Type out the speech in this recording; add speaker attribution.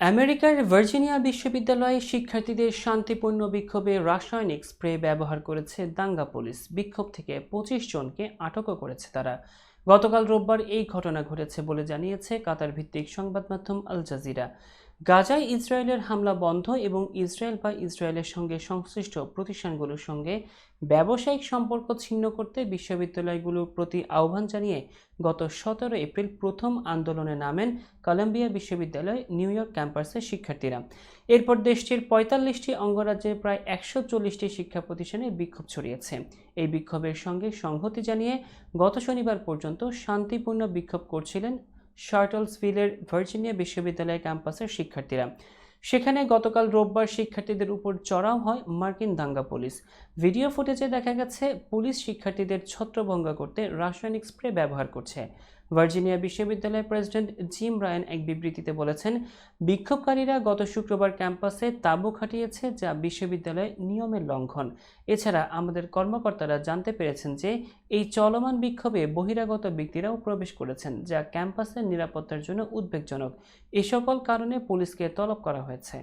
Speaker 1: আমেরিকার ভার্জিনিয়া বিশ্ববিদ্যালয়ে শিক্ষার্থীদের শান্তিপূর্ণ বিক্ষোভে রাসায়নিক স্প্রে ব্যবহার করেছে দাঙ্গা পুলিশ। বিক্ষোভ থেকে পঁচিশ জনকে আটকও করেছে তারা। গতকাল রোববার এই ঘটনা ঘটেছে বলে জানিয়েছে কাতার ভিত্তিক সংবাদ মাধ্যম আল জাজিরা। গাজায় ইসরায়েলের হামলা বন্ধ এবং ইসরায়েল বা ইসরায়েলের সঙ্গে সংশ্লিষ্ট প্রতিষ্ঠানগুলোর সঙ্গে ব্যবসায়িক সম্পর্ক ছিন্ন করতে বিশ্ববিদ্যালয়গুলোর প্রতি আহ্বান জানিয়ে গত সতেরো এপ্রিল প্রথম আন্দোলনে নামেন কলম্বিয়া বিশ্ববিদ্যালয়, নিউ ইয়র্ক ক্যাম্পাসের শিক্ষার্থীরা। এরপর দেশটির পঁয়তাল্লিশটি অঙ্গরাজ্যের প্রায় একশো চল্লিশটি শিক্ষা প্রতিষ্ঠানে বিক্ষোভ ছড়িয়েছে। এই বিক্ষোভের সঙ্গে সংহতি জানিয়ে গত শনিবার পর্যন্ত শান্তিপূর্ণ বিক্ষোভ করছিলেন শার্টলসভিলের ভার্জিনিয়া বিশ্ববিদ্যালয় ক্যাম্পাসের শিক্ষার্থীরা। সেখানে গতকাল রোববার শিক্ষার্থীদের উপর চড়াও হয় মার্কিন দাঙ্গা পুলিশ। ভিডিও ফুটেজে দেখা গেছে, পুলিশ শিক্ষার্থীদের ছত্রভঙ্গ করতে রাসায়নিক স্প্রে ব্যবহার করছে। ভার্জিনিয়া বিশ্ববিদ্যালয়ের প্রেসিডেন্ট জিম রায়ান এক বিবৃতিতে বলেছেন, বিক্ষোভকারীরা গত শুক্রবার ক্যাম্পাসে তাঁবু খাটিয়েছে যা বিশ্ববিদ্যালয়ের নিয়মের লঙ্ঘন। এছাড়া আমাদের কর্মকর্তারা জানতে পেরেছেন যে এই চলমান বিক্ষোভে বহিরাগত ব্যক্তিরাও প্রবেশ করেছেন, যা ক্যাম্পাসের নিরাপত্তার জন্য উদ্বেগজনক। এ সকল কারণে পুলিশকে তলব করা হয়েছে।